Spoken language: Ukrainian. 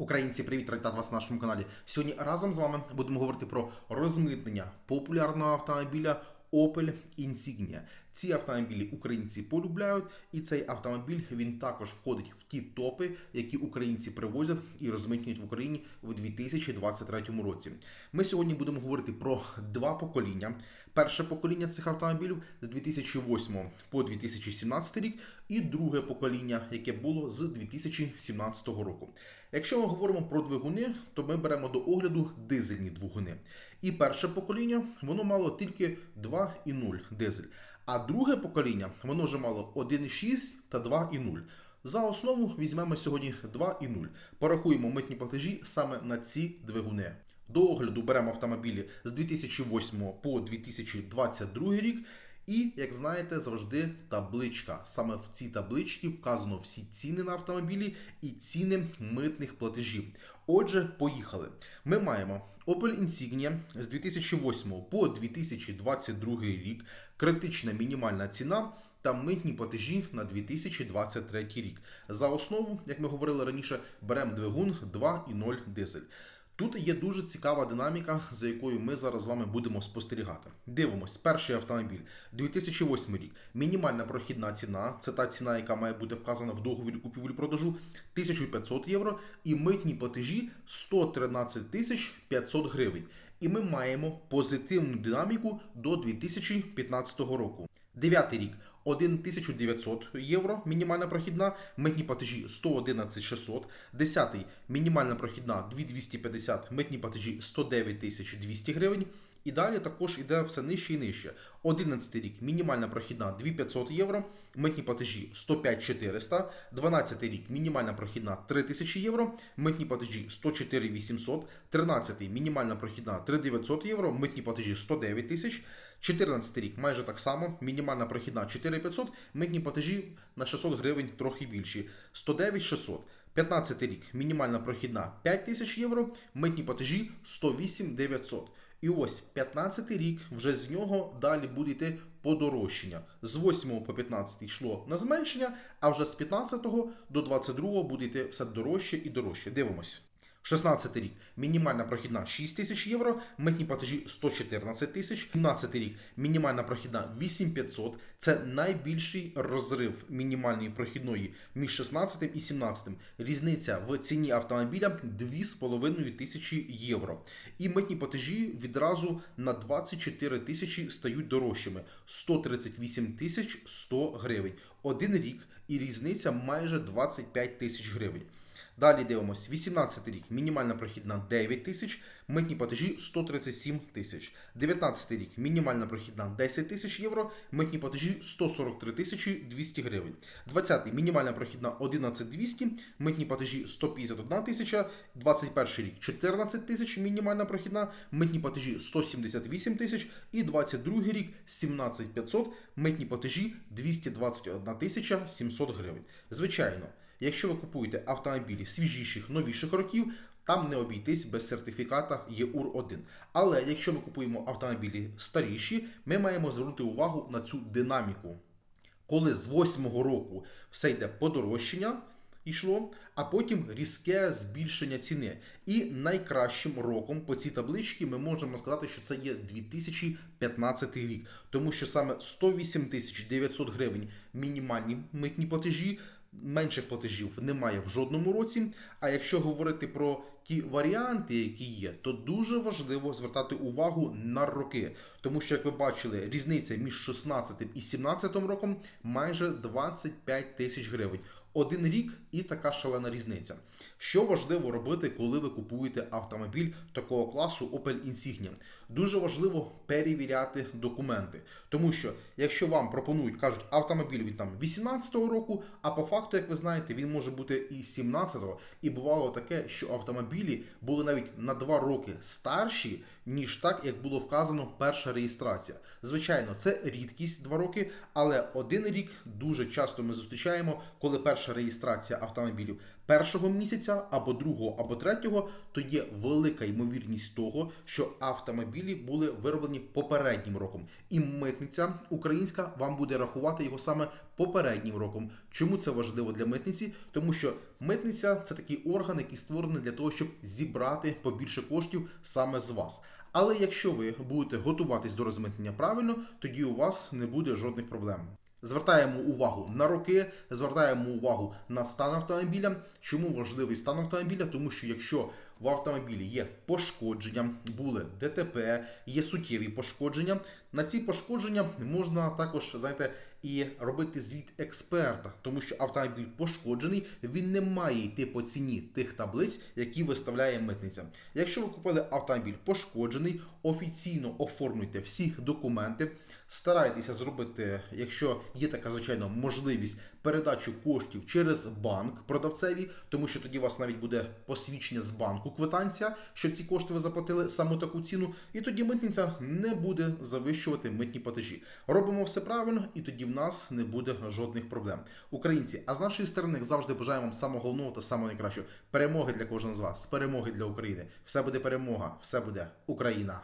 Українці, привіт, рад вас на нашому каналі. Сьогодні разом з вами будемо говорити про розмитнення популярного автомобіля Opel Insignia. Ці автомобілі українці полюбляють, і цей автомобіль він також входить в ті топи, які українці привозять і розмитнюють в Україні у 2023 році. Ми сьогодні будемо говорити про два покоління. Перше покоління цих автомобілів з 2008 по 2017 рік, і друге покоління, яке було з 2017 року. Якщо ми говоримо про двигуни, то ми беремо до огляду дизельні двигуни. І перше покоління воно мало тільки 2,0 дизель. А друге покоління воно вже мало 1,6 та 2,0. За основу візьмемо сьогодні 2,0. Порахуємо митні платежі саме на ці двигуни. До огляду беремо автомобілі з 2008 по 2022 рік. І, як знаєте, завжди табличка. Саме в цій табличці вказано всі ціни на автомобілі і ціни митних платежів. Отже, поїхали. Ми маємо Opel Insignia з 2008 по 2022 рік, критична мінімальна ціна та митні платежі на 2023 рік. За основу, як ми говорили раніше, беремо двигун 2.0 дизель. Тут є дуже цікава динаміка, за якою ми зараз з вами будемо спостерігати. Дивимось, перший автомобіль 2008 рік. Мінімальна прохідна ціна це та ціна, яка має бути вказана в договорі купівлі-продажу 1500 євро, і митні платежі 113 тисяч 500 гривень. І ми маємо позитивну динаміку до 2015 року. Дев'ятий рік 1900 євро мінімальна прохідна, митні платежі 111 600. Десятий мінімальна прохідна 2250, митні платежі 109 200 гривень. І далі також іде все нижче і нижче. 11 рік мінімальна прохідна 2500 євро, митні платежі 105 400. 12 рік мінімальна прохідна 3000 євро, митні платежі 104 800. 13 мінімальна прохідна 3900 євро, митні платежі 109 тисяч. 14 рік майже так само. Мінімальна прохідна 4500, митні платежі на 600 гривень трохи більші. 109 600. 15 рік мінімальна прохідна 5000 євро, митні платежі 108 900. І ось 15 рік вже з нього далі буде йти подорожчання. З 8 по 15 йшло на зменшення, а вже з 15 до 22 буде йти все дорожче і дорожче. Дивимось. 16 рік мінімальна прохідна 6 тисяч євро, митні платежі 114 тисяч. 17 рік мінімальна прохідна 8500. Це найбільший розрив мінімальної прохідної між 16 і 17. Різниця в ціні автомобіля 2,5 тисячі євро. І митні платежі відразу на 24 тисячі стають дорожчими 138 тисяч 100 гривень. Один рік і різниця майже 25 тисяч гривень. Далі дивимось, 18 рік, мінімальна прохідна 9 тисяч, митні платежі 137 тисяч. 19 рік, мінімальна прохідна 10 тисяч євро, митні платежі 143 тисячі 200 гривень. 20 мінімальна прохідна 11 200, митні платежі 151 тисяча. 21 рік 14 тисяч мінімальна прохідна, митні платежі 178 тисяч. І 22 рік 17 500, митні платежі 221 тисяча 700 гривень. Звичайно. Якщо ви купуєте автомобілі свіжіших, новіших років, там не обійтись без сертифіката ЄУР-1. Але якщо ми купуємо автомобілі старіші, ми маємо звернути увагу на цю динаміку. Коли з 8-го року все йде подорожчання йшло, а потім різке збільшення ціни. І найкращим роком по цій табличці ми можемо сказати, що це є 2015 рік, тому що саме 108 900 гривень мінімальні митні платежі менших платежів немає в жодному році. А якщо говорити про ті варіанти, які є, то дуже важливо звертати увагу на роки. Тому що, як ви бачили, різниця між 16 і 17 роком майже 25 тисяч гривень. Один рік і така шалена різниця. Що важливо робити, коли ви купуєте автомобіль такого класу Opel Insignia? Дуже важливо перевіряти документи. Тому що, якщо вам пропонують, кажуть, автомобіль від там 18-го року, а по факту, як ви знаєте, він може бути і 17-го. І бувало таке, що автомобілі були навіть на 2 роки старші, ніж так, як було вказано перша реєстрація. Звичайно, це рідкість 2 роки, але один рік дуже часто ми зустрічаємо, коли перша реєстрація автомобілів першого місяця, або другого, або третього, то є велика ймовірність того, що автомобілі були вироблені попереднім роком, і митниця українська вам буде рахувати його саме попереднім роком. Чому це важливо для митниці? Тому що митниця це такий орган, який створений для того, щоб зібрати побільше коштів саме з вас. Але якщо ви будете готуватись до розмитнення правильно, тоді у вас не буде жодних проблем. Звертаємо увагу на роки, звертаємо увагу на стан автомобіля. Чому важливий стан автомобіля? Тому що якщо в автомобілі є пошкодження, були ДТП, є суттєві пошкодження. На ці пошкодження можна також знаєте, і робити звіт експерта, тому що автомобіль пошкоджений, він не має йти по ціні тих таблиць, які виставляє митниця. Якщо ви купили автомобіль пошкоджений, офіційно оформлюйте всі документи, старайтеся зробити, якщо є така звичайно можливість передачу коштів через банк продавцеві, тому що тоді у вас навіть буде посвідчення з банку квитанція, що ці кошти ви заплатили саме таку ціну, і тоді митниця не буде завищувати митні платежі. Робимо все правильно, і тоді в нас не буде жодних проблем. Українці, а з нашої сторони завжди бажаємо вам самого головного та самого найкращого перемоги для кожного з вас, перемоги для України. Все буде перемога, все буде Україна.